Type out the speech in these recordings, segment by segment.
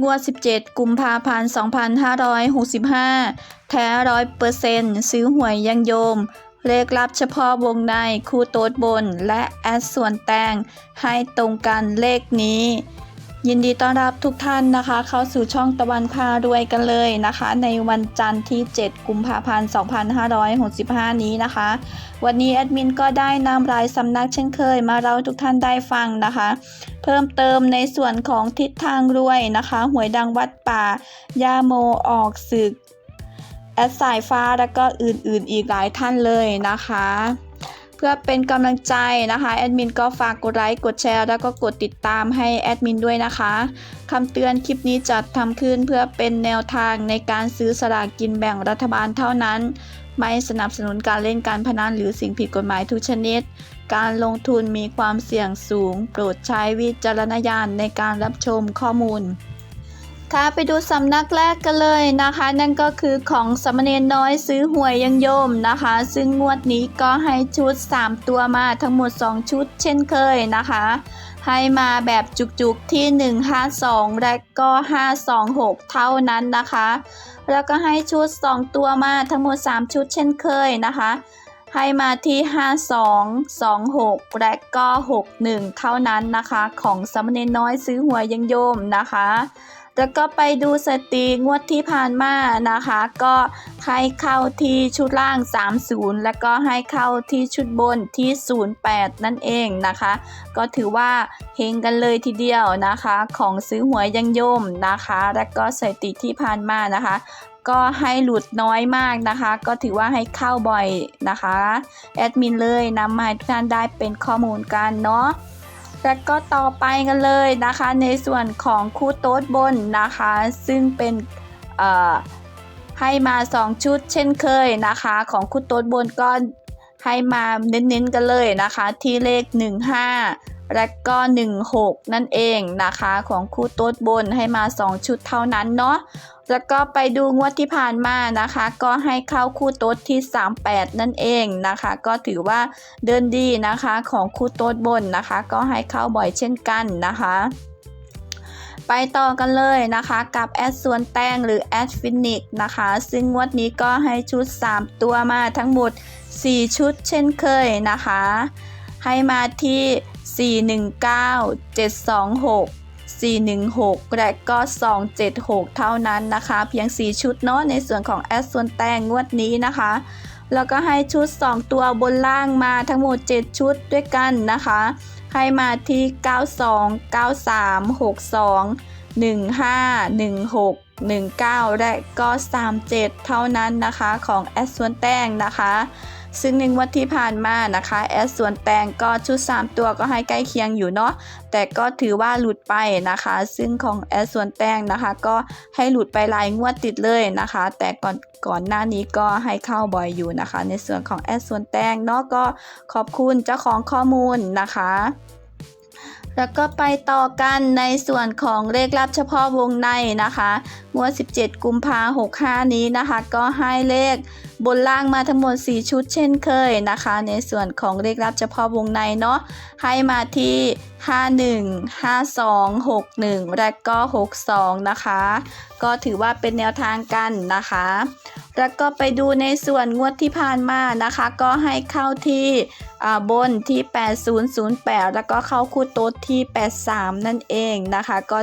งวด 17 กุมภาพันธ์ 2565 แท้ร้อยเปอร์เซ็นต์ซื้อหวยยังโยม เลขลับเฉพาะวงในคู่โต๊ดบน และแอดส่วนแต่งให้ตรงกันเลขนี้ ยินดีต้อนรับทุกท่านนะคะ เข้าสู่ช่องตะวันพารวยกันเลยนะคะ ในวันจันทร์ที่ 7 กุมภาพันธ์ 2565 นี้นะคะ วันนี้แอดมินก็ได้นำรายสำนักเช่นเคย มาเล่าทุกท่านได้ฟังนะคะ เพิ่มเติมในส่วนของทิศทางรวยนะคะ หวยดังวัดป่าย่าโมออกศึก แอดสายฟ้าแล้วก็อื่นๆอีกหลายท่านเลยนะคะ เพื่อเป็นกำลังใจนะคะแอดมินก็ฝากกดไลค์กดแชร์ แล้วก็กดติดตามให้แอดมินด้วยนะคะคำเตือนคลิปนี้จัดทำขึ้นเพื่อเป็นแนวทางในการซื้อสลากกินแบ่งรัฐบาลเท่านั้น ไม่สนับสนุนการเล่นการพนันหรือสิ่งผิดกฎหมายทุกชนิด การลงทุนมีความเสี่ยงสูง โปรดใช้วิจารณญาณในการรับชมข้อมูล ค่ะไปดูสำนักแรกกันเลยนะคะ นั่นก็คือของสามเณรน้อยซื้อหวยยังโยมนะคะ ซึ่งงวดนี้ก็ให้ชุด 3 ตัวมาทั้งหมด 2 ชุดเช่นเคยนะคะ ให้มาแบบจุกๆที่ 152 และก็ 526 เท่านั้นนะคะ แล้วก็ให้ชุด 2 ตัวมาทั้งหมด 3 ชุดเช่นเคยนะคะ ให้มาที่ 52 26 และก็ 61 เท่านั้นนะคะ ของสามเณรน้อยซื้อหวยยังโยมนะคะ แล้วก็ไปดูสถิติงวดที่ผ่านมานะคะ ก็ให้เข้าที่ชุดล่าง 30 แล้วก็ให้เข้าที่ชุดบนที่ 08 นั่นเองนะคะ ก็ถือว่าเฮงกันเลยทีเดียวนะคะ ของซื้อหวยยังโยมนะคะ แล้วก็สถิติที่ผ่านมานะคะก็ให้หลุดน้อยมากนะคะ ก็ถือว่าให้เข้าบ่อยนะคะ แอดมินเลยนำมาให้ทุกท่านได้เป็นข้อมูลกันเนาะ แล้วก็ต่อไปกันเลยนะคะ ในส่วนของคู่โต๊ดบนนะคะ ซึ่งเป็นให้มา 2 ชุดเช่นเคยนะคะ ของคู่โต๊ดบนก็ให้มาเน้นๆกันเลยนะคะ ที่เลข 15 และก็ 16 นั่นเองนะคะของคู่โต๊ดบนให้มา 2 ชุดเท่านั้นเนาะแล้วก็ไปดูงวดที่ผ่านมานะคะ ก็ให้เข้าคู่โต๊ดที่ 38 นั่นเองนะคะ ก็ถือว่าเดินดีนะคะของคู่โต๊ดบนนะคะ ก็ให้เข้าบ่อยเช่นกันนะคะไปต่อกันเลยนะคะกับแอดส่วนแต้งหรือแอดฟินิกนะคะ ซึ่งงวดนี้ก็ให้ชุด 3 ตัวมาทั้งหมด 4 ชุดเช่นเคยนะคะ ให้มาที่ 419 726 416 และก็ 276 เท่านั้นนะคะ เพียง 4 ชุดเนาะในส่วนของแอดส่วนแตงงวดนี้นะคะ แล้วก็ให้ชุด 2 ตัวบนล่างมาทั้งหมด 7 ชุดด้วยกันนะคะ ให้มาที่ 92 93 62 15 16 19 และก็ 37 เท่านั้นนะคะของแอดส่วนแตงนะคะ ซึ่งในงวดที่ผ่านมานะคะแอดส่วนแตงก็ชุด 3 ตัวก็ให้ใกล้เคียงอยู่เนาะแต่ก็ถือว่าหลุดไปนะคะ ซึ่งของแอดส่วนแตงนะคะ ก็ให้หลุดไปหลายงวดติดเลยนะคะ แต่ก่อนก่อนหน้านี้ก็ให้เข้าบ่อยอยู่นะคะ ในส่วนของแอดส่วนแตงเนาะก็ขอบคุณเจ้าของข้อมูลนะคะแล้วก็ไปต่อกันในส่วนของเลขลับเฉพาะวงในนะคะ งวด 17 กุมภา65 นี้นะคะ ก็ให้เลข บนล่างมาทั้งหมด 4 ชุดเช่นเคยนะคะ ในส่วนของเลขลับเฉพาะวงในเนาะให้มาที่ 51 52 61 และก็ 62 นะคะ ก็ถือว่าเป็นแนวทางกันนะคะ แล้วก็ไปดูในส่วนงวดที่ผ่านมานะคะ ก็ให้เข้าที่อ่าบนที่ 8008 แล้วก็เข้าคู่โต๊ดที่ 83 นั่นเองนะคะ ก็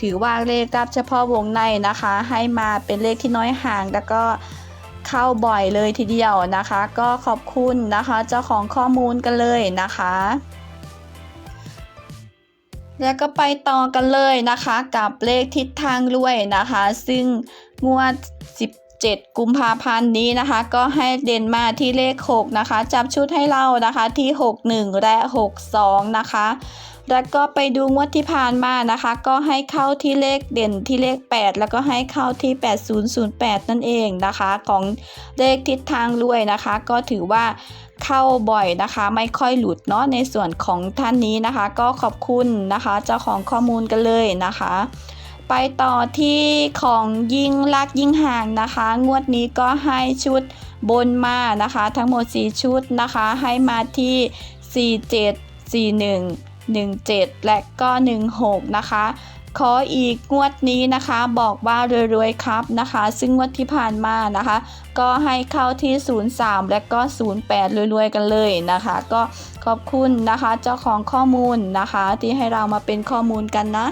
ถือว่าเลขรับเฉพาะวงในนะคะ ให้มาเป็นเลขที่น้อยห่างแล้วก็ เข้าบ่อยเลยทีเดียวนะคะ ก็ขอบคุณนะคะเจ้าของข้อมูลกันเลยนะคะ แล้วก็ไปต่อกันเลยนะคะ กับเลขทิศทางรวยนะคะ ซึ่งงวด 17 กุมภาพันธ์นี้นะคะ ก็ให้เด่นมาที่เลข 6 นะคะ จับชุดให้เรานะคะที่ 61 และ 62 นะคะ แล้วก็ไปดูงวดที่ผ่านมานะคะ ก็ให้เข้าที่เลขเด่นที่เลข 8 แล้วก็ให้เข้าที่ 8008 นั่นเองนะคะ ของเลขทิศทางรวยนะคะ ก็ถือว่าเข้าบ่อยนะคะ ไม่ค่อยหลุดเนาะในส่วนของท่านนี้นะคะ ก็ขอบคุณนะคะ เจ้าของข้อมูลกันเลยนะคะ ไปต่อที่ของยิ่งลักยิ่งห่างนะคะ งวดนี้ก็ให้ชุดบนมานะคะ ทั้งหมด 4 ชุดนะคะ ให้มาที่ 47 41 17 และก็ 16 นะคะ ขออีกงวดนี้นะคะบอกว่ารวยๆครับนะคะ ซึ่งงวดที่ผ่านมานะคะ ก็ให้เข้าที่ 03 และก็ 08 รวยๆกันเลยนะคะ ก็ขอบคุณนะคะเจ้าของข้อมูลนะคะ ที่ให้เรามาเป็นข้อมูลกันนะ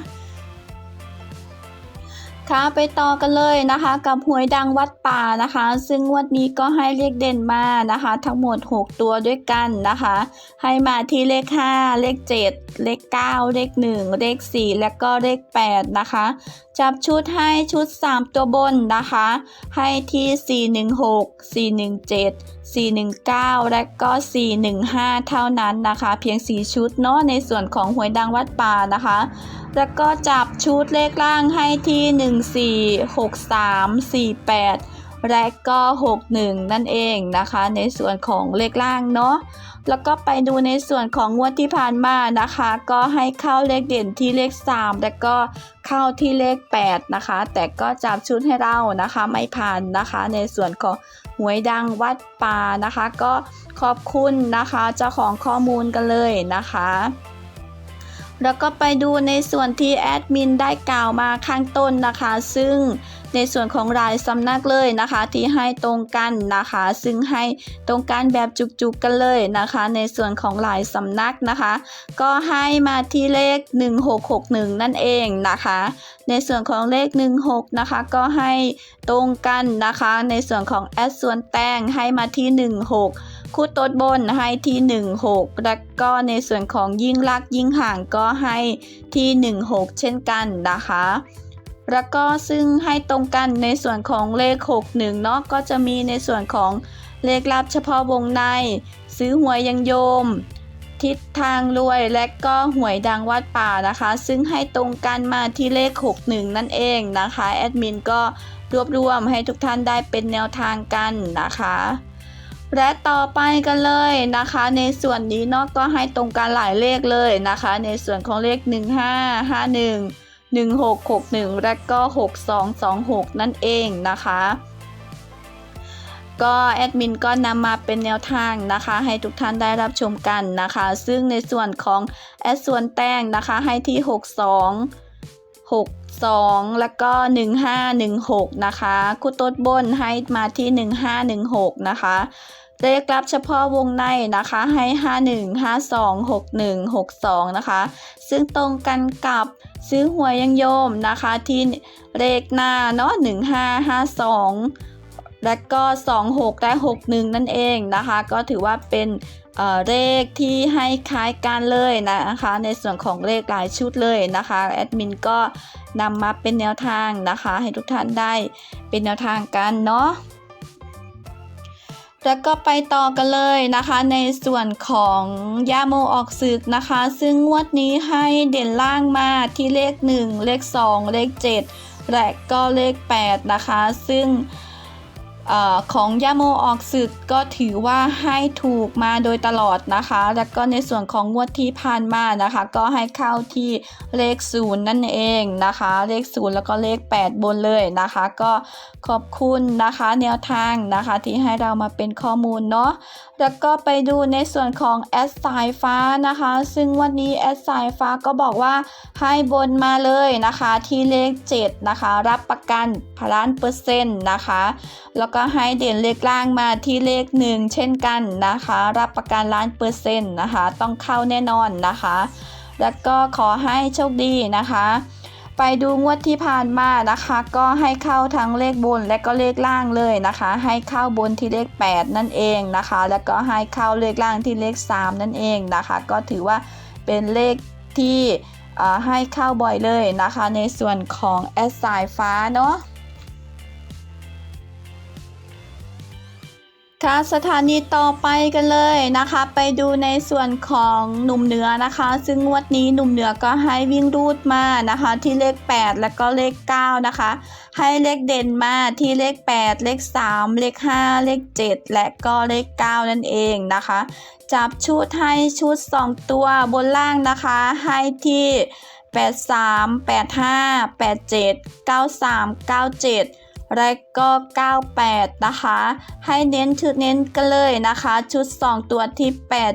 ค่ะไปต่อกันเลยนะคะ กับหวยดังวัดป่านะคะ ซึ่งงวดนี้ก็ให้เลขเด่นมานะคะ ทั้งหมด 6 ตัวด้วยกันนะคะ ให้มาที่เลข 5 เลข 7 เลข 9 เลข 1 เลข 4 และก็เลข 8 นะคะ จับชุดให้ชุด 3 ตัวบนนะคะ ให้ที่ 416 417 419 และก็ 415 เท่านั้นนะคะ เพียง 4 ชุดเนาะในส่วนของหวยดังวัดป่านะคะ แล้วก็จับชุดเลขล่างให้ที่ 14 63 48 และก็ 61 นั่นเองนะคะ ในส่วนของเลขล่างเนาะแล้วก็ไปดูในส่วนของงวดที่ผ่านมานะคะ ก็ให้เข้าเลขเด่นที่เลข 3 แล้วก็เข้าที่เลข 8 นะคะ แต่ก็จับชุดให้เรานะคะไม่ผ่านนะคะ ในส่วนของหวยดังวัดป่านะคะ ก็ขอบคุณนะคะเจ้าของข้อมูลกันเลยนะคะ แล้วก็ไปดูในส่วนที่แอดมินได้กล่าวมาข้างต้นนะคะ ซึ่งในส่วนของรายสำนักเลยนะคะ ที่ให้ตรงกันนะคะ ซึ่งให้ตรงกันแบบจุกๆกันเลยนะคะ ในส่วนของรายสำนักนะคะ ก็ให้มาที่เลข 1661 นั่นเองนะคะ ในส่วนของเลข 16 นะคะ ก็ให้ตรงกันนะคะ ในส่วนของแอดส่วนแต้งให้มาที่ 16 คู่ต้นบนให้ที่ 16 แล้วก็ในส่วนของยิ่งลักยิ่งห่างก็ให้ที่ 16 เช่นกันนะคะ แล้วก็ซึ่งให้ตรงกันในส่วนของเลข 61 เนาะก็จะมีในส่วนของเลขลับเฉพาะวงใน ซื้อหวยยังโยม ทิศทางรวยและก็หวยดังวัดป่านะคะ ซึ่งให้ตรงกันมาที่เลข 61 นั่นเองนะคะ แอดมินก็รวบรวมให้ทุกท่านได้เป็นแนวทางกันนะคะ และต่อไปกันเลยนะคะ ในส่วนนี้เนาะก็ให้ตรงกันหลายเลขเลยนะคะ ในส่วนของเลข 1551 1661 และก็ 6226 นั่นเองนะคะก็แอดมินก็นำมาเป็นแนวทางนะคะ ให้ทุกท่านได้รับชมกันนะคะ ซึ่งในส่วนของแอดส่วนแต้งนะคะให้ที่ 62 2 แล้วก็ 1516 นะคะคู่ต้นบนให้มาที่ 1516 นะคะเลขลับเฉพาะวงในนะคะให้ 51 52 61 62 นะคะ ซึ่งตรงกันกับซื้อหวยยังโยมนะคะที่เลขหน้าเนาะ1552 และก็ 26 และ 61 นั่นเองนะคะ ก็ถือว่าเป็น เออเลขที่ให้คล้ายกันเลยนะคะ ในส่วนของเลขหลายชุดเลยนะคะแอดมินก็นำมาเป็นแนวทางนะคะ ให้ทุกท่านได้เป็นแนวทางกันเนาะแล้วก็ไปต่อกันเลยนะคะ ในส่วนของย่าโมออกศึกนะคะ ซึ่งงวดนี้ให้เด่นล่างมาที่เลข 1 เลข 2 เลข 7 และก็เลข 8 นะคะ ซึ่ง ออของย่าโมออกศึกก็ถือว่าให้ถูกมาโดยตลอดนะคะ แล้วก็ในส่วนของงวดที่ผ่านมานะคะ ก็ให้เข้าที่เลข0นั่นเองนะคะ เลข0แล้วก็เลข 8 บนเลยนะคะ ก็ขอบคุณนะคะแนวทางนะคะที่ให้เรามาเป็นข้อมูลเนาะแล้วก็ไปดูในส่วนของแอดสายฟ้านะคะ ซึ่งวันนี้แอดสายฟ้าก็บอกว่าให้บนมาเลยนะคะที่เลข 7 นะคะ รับประกันพล้านเปอร์เซ็นต์นะคะ แล้วก็ให้เด่นเลขล่างมาที่เลข1เช่นกันนะคะ รับประกันล้านเปอร์เซ็นต์นะคะ ต้องเข้าแน่นอนนะคะ แล้วก็ขอให้โชคดีนะคะ ไปดูงวดที่ผ่านมานะคะ ก็ให้เข้าทั้งเลขบนและก็เลขล่างเลยนะคะ ให้เข้าบนที่เลข 8 นั่นเองนะคะ แล้วก็ให้เข้าเลขล่างที่เลข 3 นั่นเองนะคะ ก็ถือว่าเป็นเลขที่ให้เข้าบ่อยเลยนะคะ ในส่วนของแอสายฟ้าเนาะ ค่ะสถานีต่อไปกันเลยนะคะ ไปดูในส่วนของหนุ่มเหนือนะคะ ซึ่งงวดนี้หนุ่มเหนือก็ให้วิ่งรูดมานะคะ ที่เลข 8 แล้วก็เลข 9 นะคะ ให้เลขเด่นมาที่เลข 8 เลข 3 เลข 5 เลข 7 และก็เลข 9 นั่นเองนะคะ จับชุดให้ชุด 2 ตัวบนล่างนะคะ ให้ที่ 83 85 87 93 97 และก็ 98 นะคะ ให้เน้นชุดเน้นกันเลยนะคะ ชุด 2 ตัวที่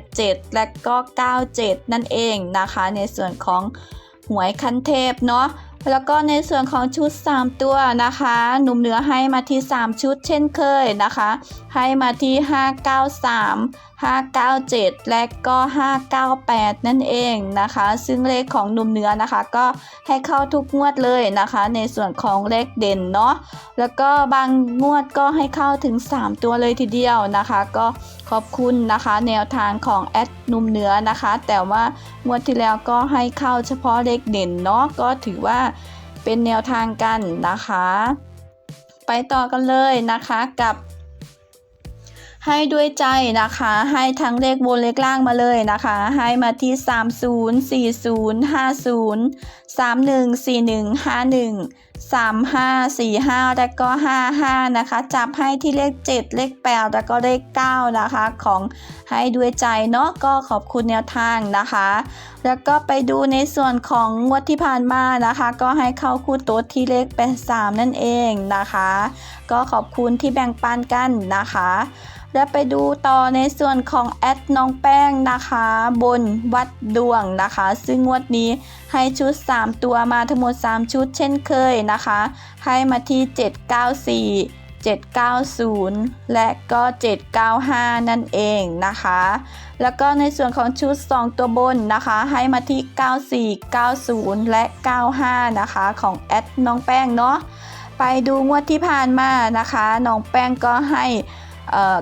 87 และก็ 97 นั่นเองนะคะ ในส่วนของหวยคันเทพเนาะแล้วก็ในส่วนของชุด 3 ตัวนะคะ หนุ่มเหนือให้มาที่ 3 ชุดเช่นเคยนะคะ ให้มาที่ 593 597 และก็ 598 นั่นเองนะคะ ซึ่งเลขของหนุ่มเนื้อนะคะ ก็ให้เข้าทุกงวดเลยนะคะ ในส่วนของเลขเด่นเนาะแล้วก็บางงวดก็ให้เข้าถึง 3 ตัวเลยทีเดียวนะคะ ก็ขอบคุณนะคะ แนวทางของแอดหนุ่มเนื้อนะคะ แต่ว่างวดที่แล้วก็ให้เข้าเฉพาะเลขเด่นเนาะก็ถือว่าเป็นแนวทางกันนะคะ ไปต่อกันเลยนะคะกับ ให้ด้วยใจนะคะ ให้ทั้งเลขบนเลขล่างมาเลยนะคะ ให้มาที่ 30 40 50 31 41 51 35 45 แล้วก็ 55 นะคะ จับให้ที่เลข 7 เลข 8 แล้วก็เลข 9 นะคะ ของให้ด้วยใจเนาะก็ขอบคุณแนวทางนะคะ แล้วก็ไปดูในส่วนของงวดที่ผ่านมานะคะ ก็ให้เข้าคู่โต๊ดที่เลข 83 นั่นเองนะคะ ก็ขอบคุณที่แบ่งปันกันนะคะแล้วไปดูต่อในส่วนของแอดน้องแป้งนะคะ บนวัดดวงนะคะ ซึ่งงวดนี้ให้ชุด 3 ตัวมาทั้งหมด 3 ชุดเช่นเคยนะคะ ให้มาที่ 794 790 และก็ 795 นั่นเองนะคะ แล้วก็ในส่วนของชุด 2 ตัวบนนะคะ ให้มาที่ 94 90 และ 95 นะคะของแอดน้องแป้งเนาะ ไปดูงวดที่ผ่านมานะคะน้องแป้งก็ให้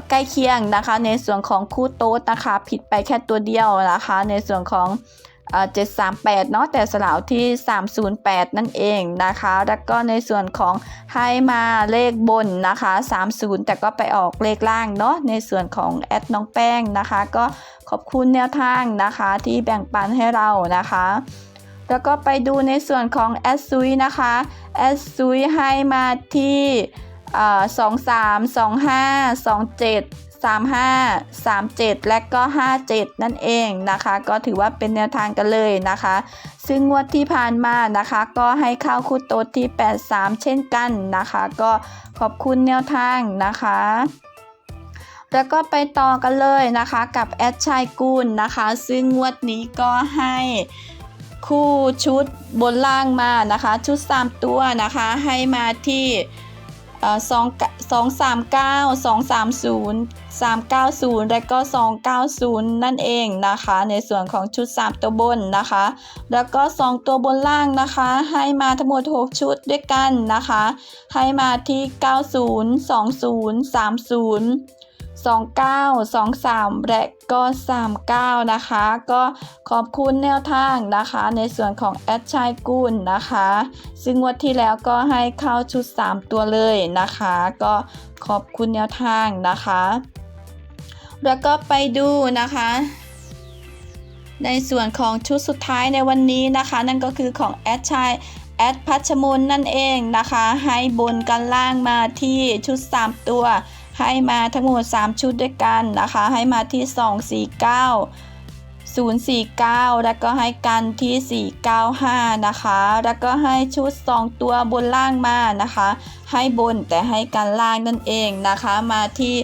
ใกล้เคียงนะคะ ในส่วนของคู่โต๊ดนะคะ ผิดไปแค่ตัวเดียวนะคะ ในส่วนของ 738 เนาะแต่สลาวที่ 308 นั่นเองนะคะ แล้วก็ในส่วนของให้มาเลขบนนะคะ 30 แต่ก็ไปออกเลขล่างเนาะในส่วนของแอดน้องแป้งนะคะ ก็ขอบคุณแนวทางนะคะที่แบ่งปันให้เรานะคะแล้วก็ไปดูในส่วนของแอดซุยนะคะแอดซุยให้มาที่สองสาม สองห้ามห้าสามเจ็ดและก็ห้าเจ็ดนั่นเองนะคะ ก็ถือว่าเป็นแนวทางกันเลยนะคะ ซึ่งงวดที่ผ่านมานะคะ ก็ให้เข้าคู่โต๊ดที่ 83 เช่นกันนะคะ ก็ขอบคุณแนวทางนะคะแล้วก็ไปต่อกันเลยนะคะกับแอดชายกุลนะคะ ซึ่งงวดนี้ก็ให้คู่ชุดบนล่างมานะคะ ชุด 3 ตัวนะคะ ให้มาที่ สองสองสามเก้าสองสามศูนย์สามเก้าศูนย์และก็สองเก้าศูนย์นั่นเองนะคะ ในส่วนของชุดสามตัวบนนะคะ แล้วก็สองตัวบนล่างนะคะ ให้มาทั้งหมดหกชุดด้วยกันนะคะ ให้มาที่เก้าศูนย์สองศูนย์สามศูนย์ 29 23 และก็ 39 นะคะ ก็ขอบคุณแนวทางนะคะ ในส่วนของแอดชายกุลนะคะ ซึ่งงวดที่แล้วก็ให้เข้าชุด 3 ตัวเลยนะคะ ก็ขอบคุณแนวทางนะคะ แล้วก็ไปดูนะคะในส่วนของชุดสุดท้ายในวันนี้นะคะ นั่นก็คือของแอดชายแอดพัชมนนั่นเองนะคะ ให้บนกันล่างมาที่ชุด 3 ตัว ให้มาทั้งหมด 3 ชุดด้วยกันนะคะ ให้มาที่ 249 049 แล้วก็ให้กันที่ 495 นะคะ แล้วก็ให้ชุด 2 ตัวบนล่างมานะคะ ให้บนแต่ให้กันล่างนั่นเองนะคะมาที่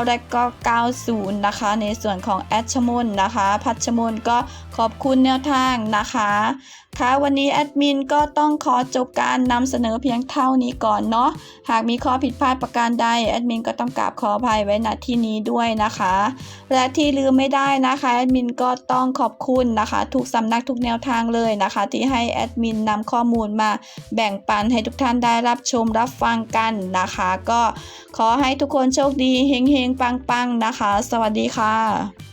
4929 และก็ 90 นะคะ ในส่วนของแอดชมนนะคะ พัชมนก็ขอบคุณแนวทางนะคะค่ะวันนี้แอดมินก็ต้องขอจบการนำเสนอเพียงเท่านี้ก่อนเนาะหากมีข้อผิดพลาดประการใดแอดมินก็ต้องกราบขออภัยไว้ณที่นี้ด้วยนะคะ และที่ลืมไม่ได้นะคะแอดมินก็ต้องขอบคุณนะคะ ทุกสำนักทุกแนวทางเลยนะคะ ที่ให้แอดมินนำข้อมูลมาแบ่งปันให้ทุกท่านานได้รับชมรับฟังกันนะคะ ก็ขอให้ทุกคนโชคดีเฮงๆปังๆนะคะ สวัสดีค่ะ